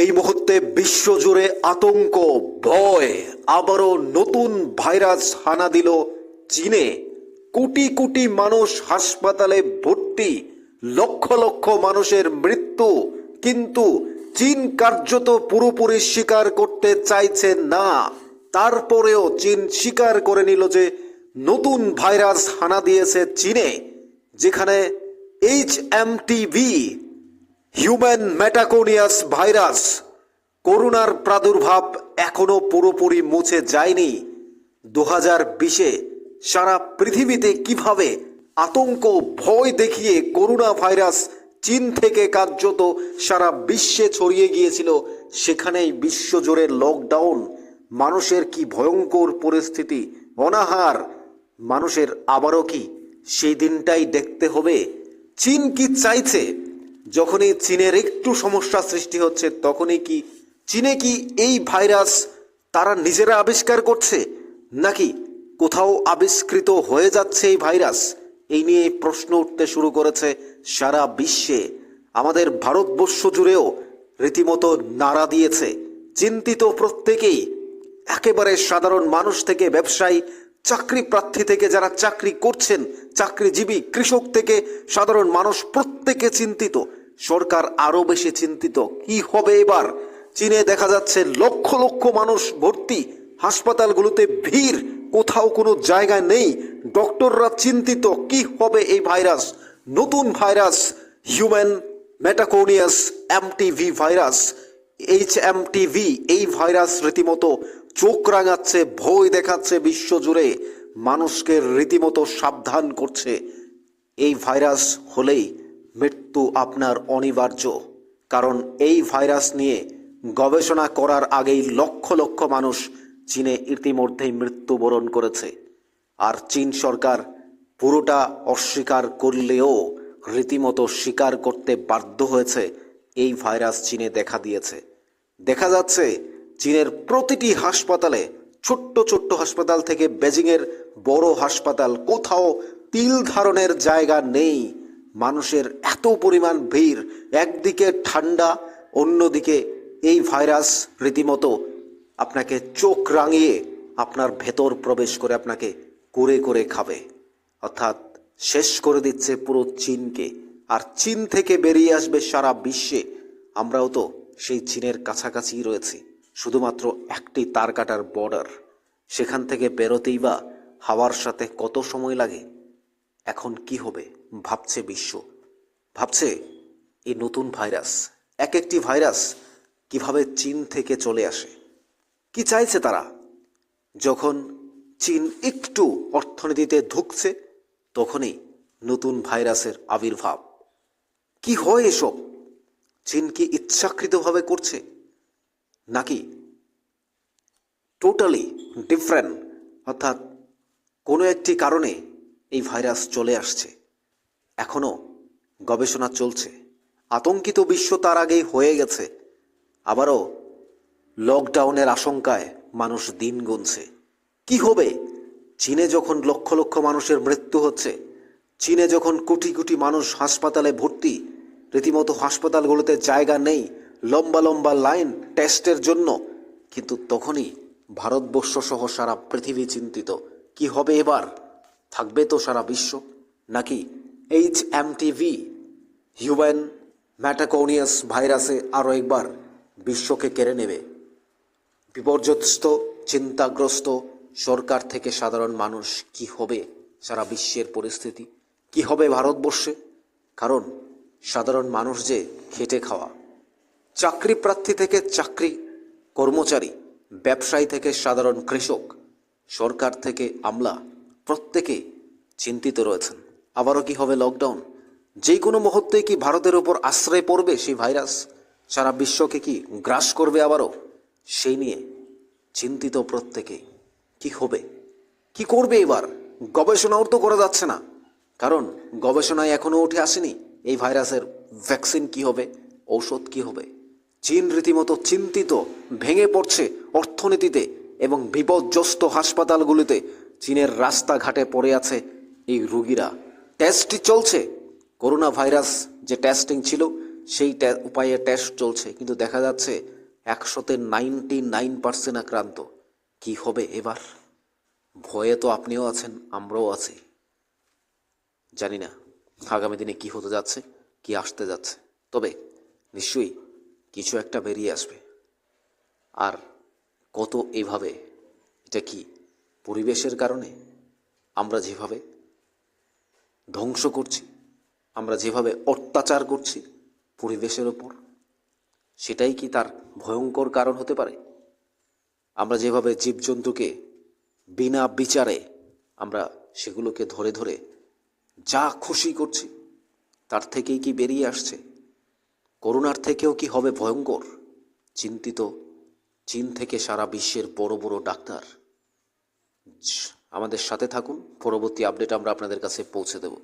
এই মুহূর্তে বিশ্বজুড়ে আতঙ্ক, ভয়, আবারও নতুন ভাইরাস হানা দিল চীনে। কোটি কোটি মানুষ হাসপাতালে ভর্তি, লক্ষ লক্ষ মানুষের মৃত্যু, কিন্তু চীন কার্যত পুরোপুরি স্বীকার করতে চাইছে না। তারপরেও চীন স্বীকার করে নিল যে নতুন ভাইরাস হানা দিয়েছে চীনে, যেখানে H M TV human metapneumo virus করোনার প্রাদুর্ভাব এখনও পুরোপুরি মুছে যায়নি। দু হাজার বিশে সারা পৃথিবীতে কীভাবে আতঙ্ক, ভয় দেখিয়ে করোনা ভাইরাস চীন থেকে কার্যত সারা বিশ্বে ছড়িয়ে গিয়েছিল, সেখানেই বিশ্বজুড়ে লকডাউন মানুষের কি ভয়ঙ্কর পরিস্থিতি, অনাহার? মানুষের আবারও কি সেই দিনটাই দেখতে হবে? চীন কি চাইছে? যখনই চীনের একটু সমস্যা সৃষ্টি হচ্ছে, তখনই কি চীনে কি এই ভাইরাস তারা নিজেরা আবিষ্কার করছে? নাকি কোথাও আবিষ্কৃত হয়ে যাচ্ছে এই ভাইরাস? এই নিয়ে প্রশ্ন উঠতে শুরু করেছে সারা বিশ্বে। আমাদের ভারতবর্ষ জুড়েও রীতিমতো নাড়া দিয়েছে। চিন্তিত প্রত্যেকেই। একেবারে সাধারণ মানুষ থেকে, ব্যবসায়ী, চাকরি প্রার্থী থেকে যারা চাকরি করছেন, চাকরিজীবী, কৃষক থেকে সাধারণ মানুষ প্রত্যেকে চিন্তিত। সরকার আরও বেশি চিন্তিত। কি হবে এবার? চীনে দেখা যাচ্ছে লক্ষ লক্ষ মানুষ ভর্তি। হাসপাতালগুলোতে ভিড়। কোথাও কোনো জায়গা নেই। ডক্টররা চিন্তিত, কি হবে এই ভাইরাস? নতুন virus, human metapneumo MTV virus. H M TV এই ভাইরাস রীতিমতো চোখ রাঙাচ্ছে, ভয় দেখাচ্ছে বিশ্বজুড়ে। মানুষকে রীতিমতো সাবধান করছে। এই ভাইরাস হলেই মৃত্যু আপনার অনিবার্য। কারণ এই ভাইরাস নিয়ে গবেষণা করার আগেই লক্ষ লক্ষ মানুষ চীনে ইতিমধ্যেই মৃত্যুবরণ করেছে। আর চীন সরকার পুরোটা অস্বীকার করলেও রীতিমতো স্বীকার করতে বাধ্য হয়েছে এই ভাইরাস চীনে দেখা দিয়েছে। দেখা যাচ্ছে চীনের প্রতিটি হাসপাতালে, ছোট্ট ছোট্ট হাসপাতাল থেকে বেজিংয়ের বড় হাসপাতাল, কোথাও তিল ধারণের জায়গা নেই। মানুষের এত পরিমাণ ভিড়, একদিকে ঠান্ডা, অন্যদিকে এই ভাইরাস রীতিমতো আপনাকে চোখ রাঙিয়ে আপনার ভেতর প্রবেশ করে আপনাকে করে করে খাবে। অর্থাৎ শেষ করে দিচ্ছে পুরো চীনকে। আর চীন থেকে বেরিয়ে আসবে সারা বিশ্বে। আমরাও তো সেই চীনের কাছাকাছি রয়েছি। শুধুমাত্র একটি তার কাটার বর্ডার। সেখান থেকে বেরোতেই বা হাওয়ার সাথে কত সময় লাগে? এখন কি হবে? ভাবছে বিশ্ব। ভাবছে এই নতুন ভাইরাস, এক একটি ভাইরাস কীভাবে চীন থেকে চলে আসে। কি চাইছে তারা? যখন চীন একটু অর্থনীতিতে ধুকছে তখনই নতুন ভাইরাসের আবির্ভাব। কি হয় এসব? চীন কি ইচ্ছাকৃতভাবে করছে? নাকি টোটালি ডিফারেন্ট অর্থাৎ কোনো একটি কারণে এই ভাইরাস চলে আসছে? এখনও গবেষণা চলছে। আতঙ্কিত বিশ্ব তার আগেই হয়ে গেছে। আবারও লকডাউনের আশঙ্কায় মানুষ দিন গুনছে। কি হবে? চীনে যখন লক্ষ লক্ষ মানুষের মৃত্যু হচ্ছে, চীনে যখন কোটি কোটি মানুষ হাসপাতালে ভর্তি, রীতিমতো হাসপাতালগুলোতে জায়গা নেই, লম্বা লম্বা লাইন টেস্টের জন্য, কিন্তু তখনই ভারতবর্ষ সহ সারা পৃথিবী চিন্তিত। কি হবে এবার? থাকবে তো সারা বিশ্ব? নাকি H M TV human metapneumo ভাইরাসে আরও একবার বিশ্বকে কেড়ে নেবে। বিপর্যস্ত, চিন্তাগ্রস্ত সরকার থেকে সাধারণ মানুষ কি হবে? সারা বিশ্বের পরিস্থিতি কি হবে ভারতবর্ষে? কারণ সাধারণ মানুষ যে খেটে খাওয়া। চাকরি প্রার্থী থেকে চাকরি, কর্মচারী, ব্যবসায়ী থেকে সাধারণ কৃষক, সরকার থেকে আমলা প্রত্যেকে চিন্তিত রয়েছেন। আবারও কি হবে লকডাউন যে কোনো মুহূর্তে কি ভারতের ওপর আশ্রয় পড়বে সেই ভাইরাস? সারা বিশ্বকে কি গ্রাস করবে আবারও? সেই নিয়ে চিন্তিত প্রত্যেকে। কি হবে? কি করবে এবার? গবেষণাও তো করা যাচ্ছে না। কারণ গবেষণায় এখনও উঠে আসেনি এই ভাইরাসের ভ্যাকসিন কি হবে, ঔষধ কি হবে। চীন রীতিমতো চিন্তিত, ভেঙে পড়ছে অর্থনীতিতে এবং বিপর্যস্ত হাসপাতালগুলিতে চীনের রাস্তাঘাটে পড়ে আছে এই রুগীরা। টেস্টটি চলছে। করোনা ভাইরাস যে টেস্টিং ছিল, সেই উপায়ে টেস্ট চলছে। কিন্তু দেখা যাচ্ছে একশোতে নাইনটি নাইন পার্সেন্ট আক্রান্ত। কি হবে এবার? ভয়ে তো আপনিও আছেন, আমরাও আছি। জানি না, আগামী দিনে কি হতে যাচ্ছে, কি আসতে যাচ্ছে। তবে নিশ্চয়ই কিছু একটা বেরিয়ে আসবে। আর কত এভাবে, এটা কি পরিবেশের কারণে? আমরা যেভাবে ধ্বংস করছি। আমরা যেভাবে অত্যাচার করছি পরিবেশের ওপর, সেটাই কি তার ভয়ঙ্কর কারণ হতে পারে? আমরা যেভাবে জীবজন্তুকে বিনা বিচারে আমরা সেগুলোকে ধরে ধরে যা খুশি করছি, তার থেকেই কি বেরিয়ে আসছে? করোনার থেকেও কি হবে ভয়ঙ্কর? চিন্তিত চীন থেকে সারা বিশ্বের বড় বড় ডাক্তার আমাদের সাথে থাকুন। পরবর্তী আপডেট আমরা আপনাদের কাছে পৌঁছে দেব।